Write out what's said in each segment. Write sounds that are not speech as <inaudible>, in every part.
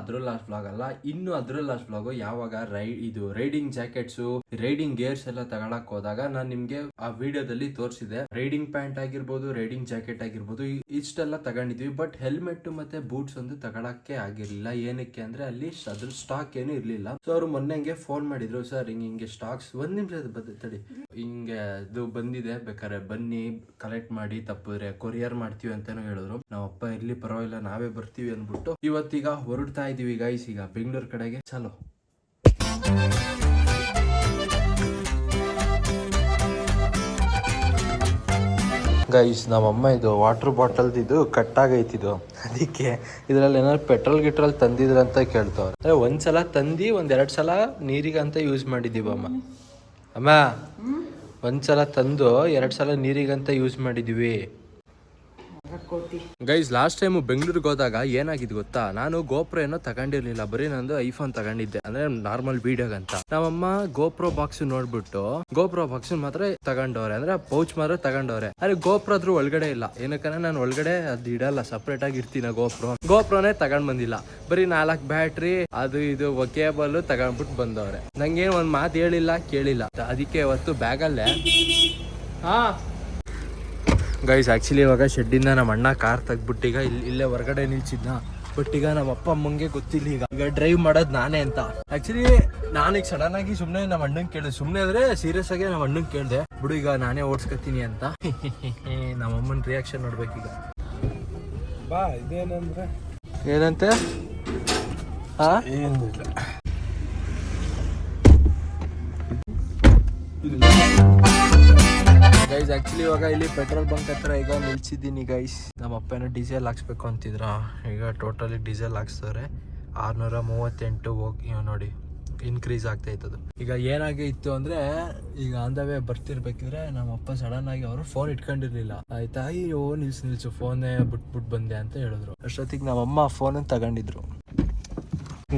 ಅದ್ರ last blog ಅಲ್ಲ. ಇನ್ನು ಅದ್ರ ಲಾಸ್ಟ್ ಬ್ಲಾಗ್ ಯಾವಾಗ ರೈ ಇದು ರೈಡಿಂಗ್ ಜಾಕೆಟ್ಸ್ ರೈಡಿಂಗ್ ಗೇರ್ಸ್ ಎಲ್ಲ ತಗೊಳಕ್ ಹೋದಾಗ ನಾನ್ ನಿಮ್ಗೆ ಆ ವಿಡಿಯೋದಲ್ಲಿ ತೋರಿಸಿದೆ. ರೈಡಿಂಗ್ ಪ್ಯಾಂಟ್ ಆಗಿರ್ಬೋದು ರೈಡಿಂಗ್ ಜಾಕೆಟ್ ಆಗಿರ್ಬೋದು ಇಷ್ಟೆಲ್ಲ ತಗೊಂಡಿದ್ವಿ. ಬಟ್ ಹೆಲ್ಮೆಟ್ ಮತ್ತೆ ಬೂಟ್ಸ್ ಒಂದು ತಗೊಳಕ್ಕೆ ಆಗಿರ್ಲಿಲ್ಲ. ಏನಕ್ಕೆ ಅಂದ್ರೆ ಅಲ್ಲಿ ಅದ್ರ ಸ್ಟಾಕ್ ಏನು ಇರ್ಲಿಲ್ಲ. ಸೊ ಅವ್ರು ಮೊನ್ನೆಗೆ ಫೋನ್ ಮಾಡಿದ್ರು, ಸರ್, ಹಿಂಗ ಹಿಂಗೆ ಸ್ಟಾಕ್ಸ್ ಒಂದ್ ನಿಮಿಷ ತಡಿ. ಹಿಂಗೆ ಇದು ಬಂದಿದೆ, ಬೇಕಾದ್ರೆ ಬನ್ನಿ ಕಲೆಕ್ಟ್ ಮಾಡಿ, ತಪ್ಪಿದ್ರೆ ಕೊರಿಯರ್ ಮಾಡ್ತೀವಿ ಅಂತಾನು ಹೇಳಿದ್ರು. ನಾವ್ ಅಪ್ಪ ಇರ್ಲಿ ಪರವಾಗಿಲ್ಲ, ನಾವೇ ಬರ್ತೀವಿ ಅಂದ್ಬಿಟ್ಟು ಇವತ್ತೀಗ ಹೊರಡ್ತಾ ಇದೀವಿ ಗೈಸ್ ಈಗ ಬೆಂಗಳೂರು ಕಡೆಗೆ. ಚಲೋ. ಗೈಸ್ ನಮ್ಮಮ್ಮ ಇದು ವಾಟರ್ ಬಾಟಲ್ ಇದು ಕಟ್ ಆಗೈತಿದು ಅದಕ್ಕೆ ಇದ್ರಲ್ಲಿ ಏನಾದ್ರು ಪೆಟ್ರೋಲ್ ಗಿಟ್ರೋಲ್ ತಂದಿದ್ರಂತ ಕೇಳ್ತಾವ್ರೆ. ಅಂದರೆ ಒಂದ್ಸಲ ತಂದಿ ಒಂದ್ ಎರಡ್ ಸಲ ನೀರಿಗಂತ ಯೂಸ್ ಮಾಡಿದೀವಿ ಅಮ್ಮ ಅಮ್ಮ, ಒಂದ್ಸಲ ತಂದು, ಎರಡು ಸಲ ನೀರಿಗಂತ ಯೂಸ್ ಮಾಡಿದೀವಿ ಗೈಸ್ ಲಾಸ್ಟ್ ಟೈಮ್ ಬೆಂಗಳೂರಿಗೆ ಹೋದಾಗ ಏನಾಗಿದ್ ಗೊತ್ತಾ? ನಾನು ಗೋಪ್ರೋ ಏನೋ ತಗೊಂಡಿರ್ಲಿಲ್ಲ. ಬರೀ ನಂದು ಐಫೋನ್ ತಗೊಂಡಿದ್ದೆ. ಅಂದ್ರೆ ನಾರ್ಮಲ್ ವಿಡಿಯೋಗಂತ ನಮ್ಮಮ್ಮ ಗೋಪ್ರೋ ಬಾಕ್ಸ್ ನೋಡ್ಬಿಟ್ಟು ಗೋಪ್ರೋ ಬಾಕ್ಸ್ ಮಾತ್ರ ತಗೊಂಡವ್ರೆ. ಅಂದ್ರೆ ಪೌಚ್ ಮಾತ್ರ ತಗೊಂಡವ್ರೆ. ಅರೆ ಗೋಪ್ರೋ ಅದ್ರ ಒಳಗಡೆ ಇಲ್ಲ. ಏನಕ್ಕಂದ್ರೆ ನಾನು ಒಳಗಡೆ ಅದ್ ಇಡಲ್ಲ. ಸಪ್ರೇಟ್ ಆಗಿ ಇರ್ತೀನ ಗೋಪ್ರೋ. ಗೋಪ್ರೋನೇ ತಗೊಂಡ್ ಬಂದಿಲ್ಲ. ಬರೀ ನಾಲ್ಕ್ ಬ್ಯಾಟ್ರಿ ಅದು ಇದು ಕೇಬಲ್ ತಗೊಂಡ್ಬಿಟ್ಟು ಬಂದವ್ರೆ. ನಂಗೇನು ಒಂದ್ ಮಾತು ಹೇಳಿಲ್ಲ ಕೇಳಿಲ್ಲ. ಅದಕ್ಕೆ ಇವತ್ತು ಬ್ಯಾಗಲ್ಲೇ ಹಾ. ಗೈಸ್ ಆ್ಯಕ್ಚುಲಿ ಇವಾಗ ಶೆಡ್ಡಿಂದ ನಮ್ಮ ಅಣ್ಣ ಕಾರ್ ತೆಗ್ಬಿಟ್ಟು ಈಗ ಇಲ್ಲಿ ಇಲ್ಲೇ ಹೊರಗಡೆ ನಿಲ್ಸಿದ್ನ. ಬಟ್ ಈಗ ನಮ್ಮ ಅಪ್ಪ ಅಮ್ಮಂಗೆ ಗೊತ್ತಿಲ್ಲ ಈಗ. ಈಗ ಡ್ರೈವ್ ಮಾಡೋದು ನಾನೇ ಅಂತ. ಆ್ಯಕ್ಚುಲಿ ನಾನೀಗ ಸಡನ್ ಆಗಿ ಸುಮ್ಮನೆ ನಮ್ಮ ಅಣ್ಣಂಗೆ ಕೇಳಿದೆ. ಸುಮ್ಮನೆ ಆದರೆ ಸೀರಿಯಸ್ ಆಗಿ ನಮ್ಮ ಅಣ್ಣಂಗೆ ಕೇಳಿದೆ. ಬಿಡು ಈಗ ನಾನೇ ಓಡಿಸ್ಕೊತೀನಿ ಅಂತ. <laughs> ನಮ್ಮ ಅಮ್ಮನ ರಿಯಾಕ್ಷನ್ ನೋಡ್ಬೇಕೀಗ ಬಾ ಇದೇನಂದ್ರೆ? ಏನಂತೆ? ಹಾ ಏನಿಲ್ಲ. ಗೈಸ್ ಆಕ್ಚುಲಿ ಇವಾಗ ಇಲ್ಲಿ ಪೆಟ್ರೋಲ್ ಬಂಕ್ ಹತ್ರ ಈಗ ನಿಲ್ಸಿದ್ದೀನಿ ಗೈಸ್ ನಮ್ಮ ಅಪ್ಪ ಏನೋ ಡೀಸೆಲ್ ಹಾಕ್ಸ್ಬೇಕು ಅಂತಿದ್ರ? ಈಗ ಟೋಟಲಿ ಡೀಸೆಲ್ ಹಾಕ್ಸ್ತಾರೆ. ಆರ್ನೂರ ಮೂವತ್ತೆಂಟು ಹೋಗಿ ನೋಡಿ ಇನ್ಕ್ರೀಸ್ ಆಗ್ತಾ ಅದು ಈಗ ಏನಾಗಿ ಇತ್ತು ಅಂದ್ರೆ, ಈಗ ಆನ್ ದ ವೇ ಬರ್ತಿರ್ಬೇಕಿದ್ರೆ ನಮ್ಮ ಅಪ್ಪ ಸಡನ್ ಆಗಿ ಅವರು ಫೋನ್ ಇಟ್ಕೊಂಡಿರ್ಲಿಲ್ಲ. ಆಯ್ತಾ, ಅಯ್ಯೋ, ನಿಲ್ಸು ನಿಲ್ಸು ಫೋನೇ ಬಿಟ್ಬಿಟ್ಟು ಬಂದೆ ಅಂತ ಹೇಳಿದ್ರು. ಅಷ್ಟೊತ್ತಿಗೆ ನಮ್ಮಮ್ಮ ಫೋನನ್ನು ತಗೊಂಡಿದ್ರು.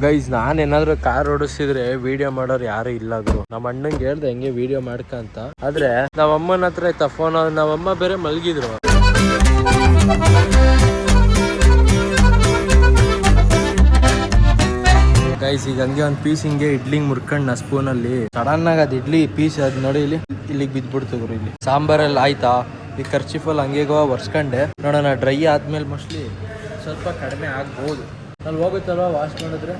ಗೈಸ್ ನಾನು ಏನಾದ್ರು ಕಾರ್ ಓಡಿಸಿದ್ರೆ ವಿಡಿಯೋ ಮಾಡೋರು ಯಾರು ಇಲ್ಲ ಗುರು. ನಮ್ಮ ಅಣ್ಣಂಗೆ ಹೇಳ್ದೆ, ಹೆಂಗೆ ವಿಡಿಯೋ ಮಾಡ್ಕಂತ ಆದ್ರೆ ನಮ್ಮ ಅಮ್ಮನ ಹತ್ರ ಆಯ್ತಾ ಫೋನ್ ನಮ್ಮಮ್ಮ ಬೇರೆ ಮಲಗಿದ್ರು. ಗೈಸ್ ಈಗ ಹಂಗೆ ಒಂದು ಪೀಸ್ ಹಿಂಗೆ ಇಡ್ಲಿ ಮುರ್ಕಂಡ್ ನಾ ಸ್ಪೂನ್ ಅಲ್ಲಿ. ಸಡನ್ ಆಗಿ ಅದು ಇಡ್ಲಿ ಪೀಸ್ ಅದ್ ನೋಡಿ ಇಲ್ಲಿ, ಇಲ್ಲಿಗೆ ಬಿದ್ಬಿಡ್ತು ಗುರು ಇಲ್ಲಿ. ಸಾಂಬಾರಲ್ಲಿ ಆಯ್ತಾ? ಈ ಖರ್ಚಿಫಲ್ಲಿ ಹಂಗೆ ಒರ್ಸ್ಕೊಂಡೆ. ನೋಡೋಣ ಡ್ರೈ ಆದ್ಮೇಲೆ ಮೋಸ್ಟ್ಲಿ ಸ್ವಲ್ಪ ಕಡಿಮೆ ಆಗ್ಬೋದು. ಅಲ್ಲಿ ಹೋಗುತ್ತಲ್ವ ವಾಶ್ ಮಾಡಿದ್ರೆ?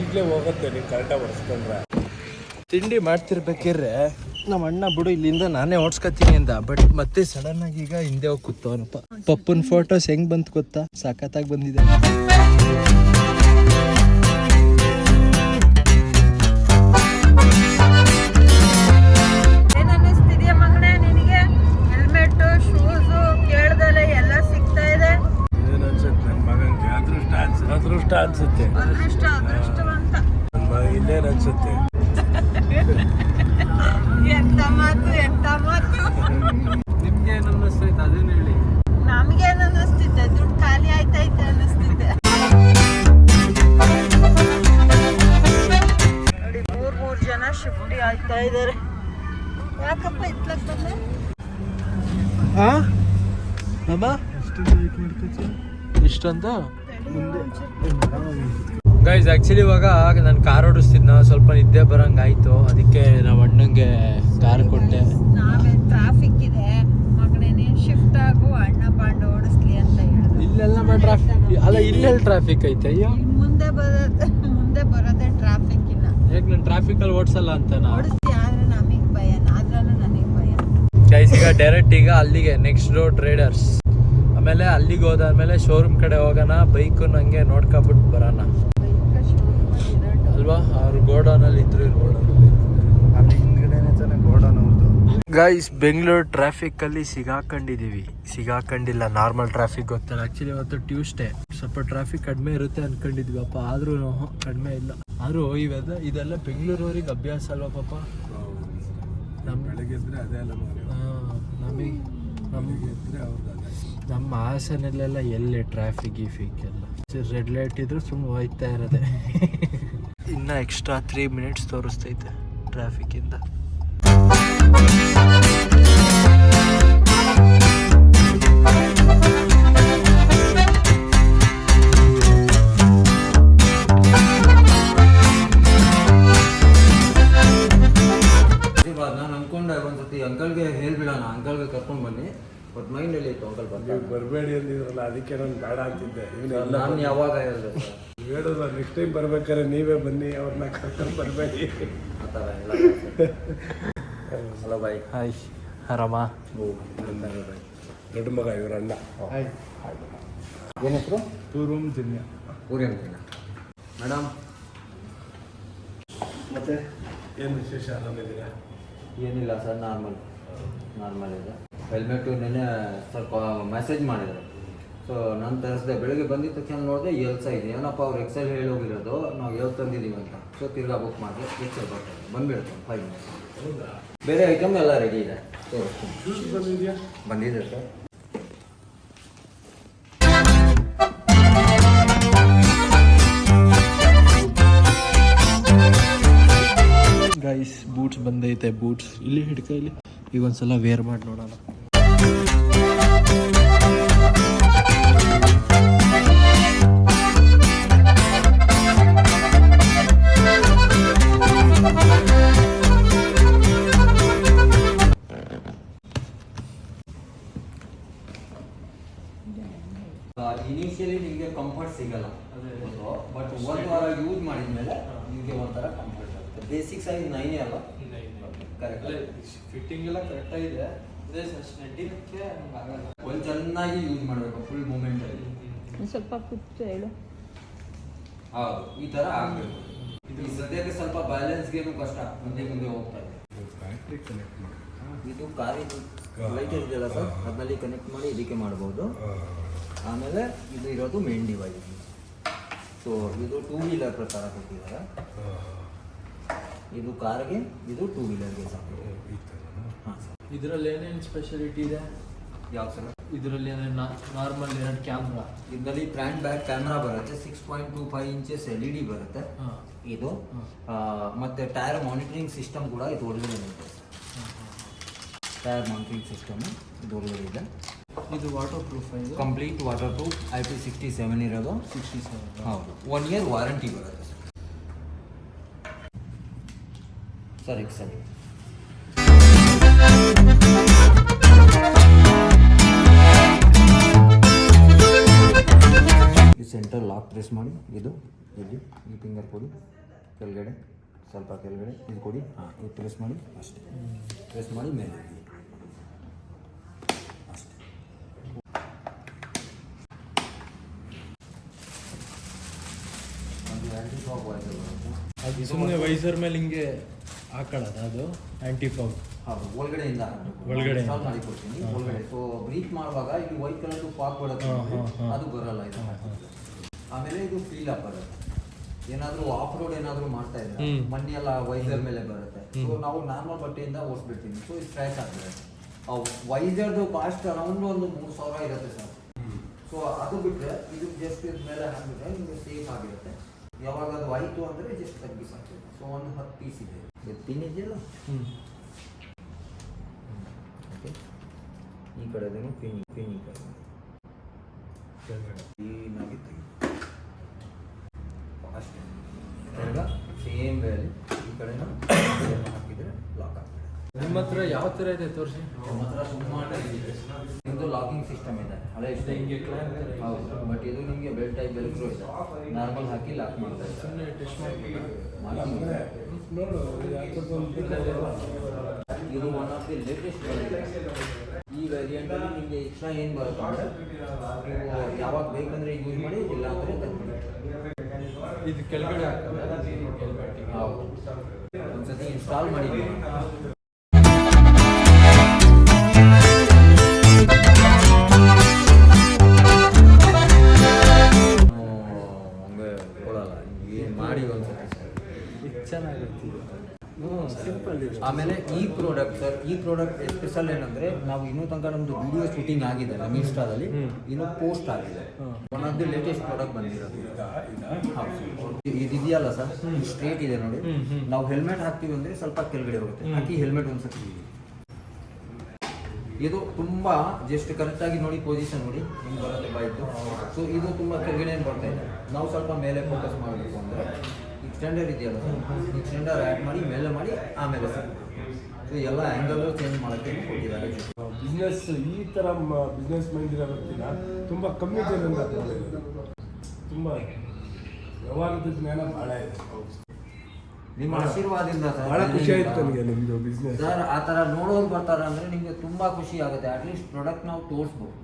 ಈಗಲೇ ಹೋಗುತ್ತೆ ನೀವು ಕರೆಕ್ಟಾಗಿ ಹೊಡ್ಸ್ಕೊಂಡ್ರೆ. ತಿಂಡಿ ಮಾಡ್ತಿರ್ಬೇಕಿದ್ರೆ ನಮ್ಮ ಅಣ್ಣ ಬಿಡು ಇಲ್ಲಿಂದ ನಾನೇ ಓಡಿಸ್ಕೊತೀನಿ ಅಂದ. ಬಟ್ ಮತ್ತೆ ಸಡನ್ ಆಗಿ ಈಗ ಹಿಂದೆ ಹೋಗಿ ಕೂತವನಪ್ಪ. ಪಪ್ಪನ್ ಫೋಟೋಸ್ ಹೆಂಗ್ ಬಂತು ಗೊತ್ತಾ? ಸಖತ್ತಾಗಿ ಬಂದಿದೆ. ಅದೃಷ್ಟ ಅನ್ಸುತ್ತೆ. ಇಲ್ಲೇನು ಅನ್ಸುತ್ತೆ. ನಿಮ್ಗೆ ಏನು ಅನ್ನಿಸ್ತೈತೆ ಅದನ್ನ ಹೇಳಿ? ನಮ್ಗೇನ್ ಅನ್ನಿಸ್ತಿದ್ದೆ ದುಡ್ಡು ಖಾಲಿ ಆಯ್ತೈತೆ ಅನ್ನಿಸ್ತಿದ್ದೆ ನೋಡಿ ಮೂರ್ ಮೂರ್ ಜನ ಶಿಫ್ಟಿ ಆಯ್ತಾ ಇದಾರೆ. ಯಾಕಪ್ಪ ಇತ್ಲಕ್ ಬಂದೆ? ಹಾ ಅಮ್ಮ? ಎಷ್ಟು ಇಷ್ಟೊಂದು? ಗೈಸ್ ಆ್ಯಕ್ಚುಲಿ ಇವಾಗ ನಾನು ಕಾರ್ ಓಡಿಸ್ತಿದ್ನ ಸ್ವಲ್ಪ ನಿದ್ದೆ ಬರಂಗಾಯ್ತು ಅದಕ್ಕೆ ನಮ್ಮ ಅಣ್ಣಂಗೆ ಕಾರ್ ಕೊಟ್ಟೆ. ನಾವೇ ಟ್ರಾಫಿಕ್ ಇದೆ. ಮಗನೇ ಶಿಫ್ಟ್ ಆಗು ಅಣ್ಣ ಪಾಂಡ ಓಡಿಸ್ಲಿ ಅಂತ ಹೇಳಿದ್ರು. ಇಲ್ಲೆಲ್ಲ ಟ್ರಾಫಿಕ್ ಅಲ್ಲ ಇಲ್ಲೆಲ್ಲ ಟ್ರಾಫಿಕ್ ಐತೆ ಅಯ್ಯೋ. ಮುಂದೆ ಬರೋದೇ ಮುಂದೆ ಬರೋದೇ ಟ್ರಾಫಿಕ್ ಇಲ್ಲ. ಯಾಕೆ ನಾನು ಟ್ರಾಫಿಕಲ್ಲಿ ಓಡಿಸಲ್ಲ ಅಂತ ನಾನು ಓಡಿಸ್ತಿ ಆದ್ರೆ ನಮಗ್ ಭಯ. ಆದ್ರೂ ನನಗೆ ಭಯ. ಗೈಸ್ ಈಗ ಡೈರೆಕ್ಟ್ ಈಗ ಅಲ್ಲಿಗೆ ನೆಕ್ಸ್ಟ್ ರೋಡ್ ರೈಡರ್ಸ್ ಆಮೇಲೆ ಅಲ್ಲಿಗೆ ಹೋದಾದ್ಮೇಲೆ ಶೋರೂಮ್ ಕಡೆ ಹೋಗೋಣ ಬೈಕು ನಂಗೆ ನೋಡ್ಕೊಬಿಟ್ಟು ಬರೋಣ. ಅಲ್ವಾ? ಅವ್ರು ಗೋಡೌನಲ್ಲಿ ಇದ್ರು ಗೈಸ್ ಬೆಂಗಳೂರು ಟ್ರಾಫಿಕ್ ಅಲ್ಲಿ ಸಿಗಾಕೊಂಡಿದೀವಿ. ಸಿಗಾಕೊಂಡಿಲ್ಲ ನಾರ್ಮಲ್ ಟ್ರಾಫಿಕ್ ಗೊತ್ತಲ್ಲ. ಆ್ಯಕ್ಚುಲಿ ಇವತ್ತು ಟ್ಯೂಸ್ಡೇ ಸ್ವಲ್ಪ ಟ್ರಾಫಿಕ್ ಕಡಿಮೆ ಇರುತ್ತೆ ಅನ್ಕೊಂಡಿದ್ವಿ ಅಪ್ಪ. ಆದರೂ ಕಡಿಮೆ ಇಲ್ಲ. ಆದರೂ ಇವೆಲ್ಲ ಇದೆಲ್ಲ ಬೆಂಗಳೂರವರಿಗೆ ಅಭ್ಯಾಸ ಅಲ್ವಾ ಪಾಪ? ನಮ್ಮ ಬೆಳಗ್ಗೆ ಅದೇ ಅಲ್ಲ ನಮಗೆ ನಮಗೆ ನಮ್ಮ ಹಾಸನಲ್ಲೆಲ್ಲ ಎಲ್ಲಿ ಟ್ರಾಫಿಕ್ ಗೀಫಿಕ್ ಎಲ್ಲ? ರೆಡ್ ಲೈಟ್ ಇದ್ರು ಸುಮ್ಮನೆ ಹೋಯ್ತಾ ಇರೋದೆ. ಇನ್ನ ಎಕ್ಸ್ಟ್ರಾ ತ್ರೀ ಮಿನಿಟ್ಸ್ ತೋರಿಸ್ತೈತೆ ಟ್ರಾಫಿಕ್ಕಿಂದ ಬಟ್ ಮೈಂಡಲ್ಲಿ ಇತ್ತು ಅಂಕಲ್ ನೀವು ಬರಬೇಡಿ ಅಂದಿದ್ರಲ್ಲ ಅದಕ್ಕೆ ನಾನು ಬೇಡ ಅಂತಿದ್ದೆ. ನಾನು ಯಾವಾಗ ಹೇಳಿದೆ ಸರ್? ಹೇಳೋಲ್ಲ ನೆಕ್ಸ್ಟ್ ಟೈಮ್ ಬರ್ಬೇಕಾದ್ರೆ ನೀವೇ ಬನ್ನಿ ಅವ್ರನ್ನ ಕರ್ಕೊಂಡು ಬರಬೇಡಿ. ಆ ಥರ ಎಲ್ಲ ಹಲೋ ಬಾಯ್ ಹಾಯ್ ಆರಾಮ ಓ ನನ್ನ ಬಾಯ್ ದೊಡ್ಡ ಮಗ ಇವ್ರ ಅಣ್ಣ. ಏನು ಹೆಸರು? ಪೂರ್ವಂ ಜಿನ್ಯ. ಪೂರ್ವಂ ಮೇಡಮ್ ಮತ್ತೆ? ಏನು ವಿಶೇಷ? ಆರಾಮಿದ್ದೀರಾ? ಏನಿಲ್ಲ ಸರ್ ನಾರ್ಮಲ್ ನಾರ್ಮಲ್ ಇದೆ. ಹೆಲ್ಮೆಟು ನೆನ್ನೆ ಸ್ವಲ್ಪ ಮೆಸೇಜ್ ಮಾಡಿದ್ರು. ಸೊ ನಾನು ತರಿಸಿದೆ. ಬೆಳಗ್ಗೆ ಬಂದಿದ್ದ ತಕ್ಷಣ ನೋಡಿದೆ ಎಲ್ಸ ಇದೆ. ಏನಪ್ಪ ಅವ್ರು ಎಕ್ಸೆಲ್ ಹೇಳಿ ಹೋಗಿರೋದು? ನಾವು ಎಲ್ ತಂದಿದ್ದೀವಿ ಅಂತ. ಸೊ ತಿರ್ಗಾ ಬುಕ್ ಮಾಡಿದೆ. ಎಕ್ಸೆಲ್ ಬರ್ತದೆ ಬಂದ್ಬಿಡ್ತೀನಿ ಫೈವ್ ಮಿನಿಟ್ಸ್ ಹೌದಾ? ಬೇರೆ ಐಟಮ್ ಎಲ್ಲ ರೆಡಿ ಇದೆ. ಬಂದಿದೆಯಾ? ಬಂದಿದೆ ಸರ್ ಗೈಸ್ ಬೂಟ್ಸ್ ಬಂದೈತೆ. ಬೂಟ್ಸ್ ಇಲ್ಲಿ ಹಿಡ್ಕ ಇಲ್ಲಿ. ಈಗ ಒಂದ್ಸಲ ವೇರ್ ಮಾಡಿ ನೋಡೋಣ. ಇನಿಷಿಯಲಿ ನಿಮಗೆ ಕಂಫರ್ಟ್ ಸಿಗಲ್ಲ. ಬಟ್ ಒಂದು ವಾರ ಯೂಸ್ ಮಾಡಿದ್ಮೇಲೆ ನಿಮಗೆ ಒಂಥರ ಕಂಫರ್ಟ್ ಆಗುತ್ತೆ. ಬೇಸಿಕ್ಸ್ ಆಗಿ ನೈನೇ ಅಲ್ಲ. ಫಿಟ್ಟಿಂಗ್ ಎಲ್ಲ ಅದೇ ಸ್ನೆಡ್ಡಿನಕ್ಕೆ ಆಗಲ್ಲ. ಒಂದು ಚೆನ್ನಾಗಿ ಯೂಸ್ ಮಾಡಬೇಕು ಫುಲ್ ಮೂಮೆಂಟಲ್ಲಿ ಸ್ವಲ್ಪ ಹೇಳು. ಹೌದು ಈ ಥರ ಆಗಬೇಕು. ಇದು ಸದ್ಯಕ್ಕೆ ಸ್ವಲ್ಪ ಬ್ಯಾಲೆನ್ಸ್ಗೇನು ಕಷ್ಟ ಮುಂದೆ ಮುಂದೆ ಹೋಗ್ತಾ ಇದೆ. ಬ್ಯಾಟ್ರಿ ಕನೆಕ್ಟ್ ಮಾಡಿ ಇದು ಕಾರಿ ಲೈಟ್ ಇದೆಯಲ್ಲ ಸರ್ ಅದರಲ್ಲಿ ಕನೆಕ್ಟ್ ಮಾಡಿ ಇದಕ್ಕೆ ಮಾಡ್ಬೋದು. ಆಮೇಲೆ ಇದು ಇರೋದು ಮೇನ್ ಡಿವೈಸ್ ಸೊ ಇದು ಟೂ ವೀಲರ್ ಪ್ರಕಾರ ಕೊಟ್ಟಿದ್ದಾರೆ. ಇದು ಕಾರ್ಗೆ ಇದು ಟೂ ವೀಲರ್ಗೆ ಸಾಕು. ಹಾಂ ಸರ್. ಇದರಲ್ಲಿ ಏನೇನು ಸ್ಪೆಷಾಲಿಟಿ ಇದೆ? ಯಾವ ಸರ್? ಇದರಲ್ಲಿ ನಾರ್ಮಲ್ ಎರಡು ಕ್ಯಾಮ್ರಾ ಇದರಲ್ಲಿ ಫ್ರಂಟ್ ಬ್ಯಾಕ್ ಕ್ಯಾಮ್ರಾ ಬರುತ್ತೆ six point two five inches L E D ಬರುತ್ತೆ. ಹಾಂ. ಇದು ಮತ್ತೆ ಟೈರ್ ಮಾನಿಟರಿಂಗ್ ಸಿಸ್ಟಮ್ ಕೂಡ ಇದು ಒಳಗಡೆ ಇದೆ ಟೈರ್ ಮಾನಿಟರಿಂಗ್ ಸಿಸ್ಟಮ್ ಇದು ಒಳಗಡೆ ಇದೆ. ಇದು ವಾಟರ್ ಪ್ರೂಫ್ ಇದು? Complete waterproof I P sixty seven ಇರೋದು. ಸಿಕ್ಸ್ಟಿ ಸೆವೆನ್ ಹೌದು. ಒನ್ ಇಯರ್ ವಾರಂಟಿ ಬರುತ್ತೆ ಸರ್ ಎಕ್ಸೆಲ್ ಈ ಸೆಂಟರ್ ಲಾಕ್ ಪ್ರೆಸ್ ಮಾಡಿ. ಇದು ಇಲ್ಲಿ ಈ ಫಿಂಗರ್ ಕೊಡಿ. ಕೆಳಗಡೆ ಸ್ವಲ್ಪ ಕೆಳಗಡೆ ಇದು ಕೊಡಿ. ಹಾಂ. ಇದು ಪ್ರೆಸ್ ಮಾಡಿ. ಅಷ್ಟೇ. ಪ್ರೆಸ್ ಮಾಡಿ ಮೇಲೆ. ಇಡಿ. ಅಷ್ಟೇ ಸುಮ್ಮನೆ ವೈಸರ್ ಮೇಲೆ ಹಿಂಗೆ ಹಾಕೊಳ್ಳೋದು ಅದು ಆ್ಯಂಟಿ ಫಾಗ್ ಹೌದು ಒಳಗಡೆಯಿಂದ. ಒಳಗಡೆ. ಸಾಲ್ವ್ ಮಾಡಿ ಕೊಡ್ತೀನಿ ಒಳಗಡೆ. ಸೊ ಬ್ರೀತ್ ಮಾಡುವಾಗ ಇದು ವೈಟ್ ಕಲರ್ ಪಾಕ್ ಬರುತ್ತೆ. ಅದು ಬರಲ್ಲ ಇದು ಆಮೇಲೆ ಇದು ಫೀಲ್ ಅಪ್ ಬರುತ್ತೆ. ಏನಾದ್ರೂ ಆಫ್ ರೋಡ್ ಏನಾದ್ರೂ ಮಾಡ್ತಾ ಇದ್ದಾರೆ ಮಣ್ಣೆಲ್ಲ ಮಣ್ಣಿ ಎಲ್ಲ ವೈಸರ್ ಮೇಲೆ ಬರುತ್ತೆ. ಸೊ ನಾವು ನಾರ್ಮಲ್ ಬಟ್ಟೆಯಿಂದ ಓಡಿಸ್ಬಿಡ್ತೀನಿ ಸೊ ಇದು ಸ್ಕ್ರ್ಯಾಚ್ ಆಗ್ತದೆ. ವೈಸರ್ದು ಕಾಸ್ಟ್ ಅರೌಂಡ್ ಒಂದು ಮೂರು ಸಾವಿರ ಇರುತ್ತೆ ಸರ್. ಸೊ ಅದು ಬಿಟ್ಟರೆ ಇದು ಜಸ್ಟ್ ಇದ್ರ ಮೇಲೆ ಹಾಕಿದ್ರೆ ನಿಮಗೆ ಸೇಫ್ ಆಗಿರುತ್ತೆ. ಯಾವಾಗ ಅದು ಆಯಿತು ಅಂದರೆ ಜಸ್ಟ್ ತಗ್ಗಿಸಾಗ್ತದೆ ಸೊ ಒಂದು ಹತ್ತು ಪೀಸ್ ಇದೆ. ಇದೆಯಲ್ಲ ಹ್ಞೂ ಓಕೆ ಈ ಕಡೆದೇನು ಪಿನ್ ಪಿನ್ ಈ ಕಡೆ. ಕ್ಲೀನಾಗಿ ತೆಗಿ ಅಷ್ಟೇ. ಈಗ ಸೇಮ್ ವೇಲಿ ಈ ಕಡೆನೂ <coughs> ಹಾಕಿದರೆ ಲಾಕ್ ಆಗ್ತದೆ. ನಿಮ್ಮ ಹತ್ರ ಯಾವ ಥರ ಇದೆ ತೋರಿಸಿ? ನಮ್ಮ ಹತ್ರ ಸುಮಾರು ಇದೆ. ಇದು ಲಾಕಿಂಗ್ ಸಿಸ್ಟಮ್ ಇದೆ. ಹಳೆ ಇಷ್ಟ. ಹಿಂಗೆ. ಹೌದು. ಬಟ್ ಇದು ನಿಮಗೆ ಬೆಲ್ ಟೈಪ್ ಬೆಲ್ಕ್ರೋ ಇದೆ. ನಾರ್ಮಲ್ ಹಾಕಿ ಲಾಕ್ ಮಾಡ್ತಾರೆ ಇದು ಒನ್ ಆಫ್ ದಿ ಲೇಟೆಸ್ಟ್ ಈ ವೇರಿಯಂಟ್ ಅಲ್ಲಿ ನಿಮಗೆ ಎಕ್ಸ್ಟ್ರಾ ಏನು ಬರುತ್ತೆ ಆರ್ಡರ್ ನೀವು ಯಾವಾಗ ಬೇಕಂದ್ರೆ ಯೂಸ್ ಮಾಡಿ ಇಲ್ಲ ಅಂದ್ರೆ ಇದು ಕೆಳಗಡೆ ಹಾಕ್ತಾರೆ ಹೌದು. ಒಂದ್ಸತಿ ಇನ್ಸ್ಟಾಲ್ ಮಾಡಿದ್ವಿ ಆಮೇಲೆ ಈ ಪ್ರಾಡಕ್ಟ್ ಸರ್ ಈ ಪ್ರಾಡಕ್ಟ್ ಸ್ಪೆಷಲ್ ಏನಂದ್ರೆ ನಾವು ಇನ್ನೂ ತನಕ ನಮ್ದು ವಿಡಿಯೋ ಶೂಟಿಂಗ್ ಆಗಿದೆ ನಮ್ಮ ಇನ್ಸ್ಟಾದಲ್ಲಿ. ಇನ್ನು ಪೋಸ್ಟ್ ಆಗಿದೆ. One of the latest product ಬಂದಿರೋದು. ಇದಿದೆಯಲ್ಲ ಸರ್ ಸ್ಟ್ರೇಟ್ ಇದೆ ನೋಡಿ. ನಾವು ಹೆಲ್ಮೆಟ್ ಹಾಕ್ತೀವಿ ಅಂದ್ರೆ ಸ್ವಲ್ಪ ಕೆಳಗಡೆ ಹೋಗುತ್ತೆ. ಹಾಕಿ ಹೆಲ್ಮೆಟ್ ಒಂದ್ಸತಿ ಇದು ತುಂಬಾ ಜಸ್ಟ್ ಕರೆಕ್ಟ್ ಆಗಿ ನೋಡಿ ಪೊಸಿಷನ್ ನೋಡಿ. ಹಿಂಗೆ ಬರುತ್ತೆ ಬಾಯ್ತು ಸೊ ಇದು ತುಂಬಾ ಕೆಳಗಡೆ ಏನ್ ಬರ್ತಾ ಇದೆ. ನಾವು ಸ್ವಲ್ಪ ಮೇಲೆ ಫೋಕಸ್ ಮಾಡಬೇಕು ಅಂದ್ರೆ. ಎಕ್ಸ್ಟೆಂಡರ್ ಇದೆಯಲ್ಲ? ಸರ್ ಎಕ್ಸ್ಟೆಂಡರ್ ಆ್ಯಡ್ ಮಾಡಿ ಮೇಲೆ ಮಾಡಿ ಆಮೇಲೆ ಸರ್ ಸೊ ಎಲ್ಲ ಆ್ಯಂಗಲ್ಲು ಚೇಂಜ್ ಮಾಡೋಕ್ಕೆ ಕೊಟ್ಟಿದ್ದಾರೆ. ಬಿಸ್ನೆಸ್ ಈ ಥರ ಬಿಸ್ನೆಸ್ ಮೈಂಡ್ ಇರೋ ವ್ಯಕ್ತಿನ ತುಂಬ ಕಮ್ಮಿ ಜನರಿಂದ ತುಂಬ ವ್ಯವಹಾರದ ಜ್ಞಾನ ಭಾಳ ಇದೆ. ನಿಮ್ಮ ಆಶೀರ್ವಾದದಿಂದ ಬಹಳ ಭಾಳ ಖುಷಿ ಆಯ್ತು ನನಗೆ ನಿಮ್ಮದು ಬಿಸ್ನೆಸ್ ಸರ್ ಆ ಥರ ನೋಡೋರು ಬರ್ತಾರೆ ಅಂದರೆ ನಿಮಗೆ ತುಂಬ ಖುಷಿ ಆಗುತ್ತೆ. ಅಟ್ಲೀಸ್ಟ್ ಪ್ರಾಡಕ್ಟ್ ನಾವು ತೋರಿಸ್ಬೋದು.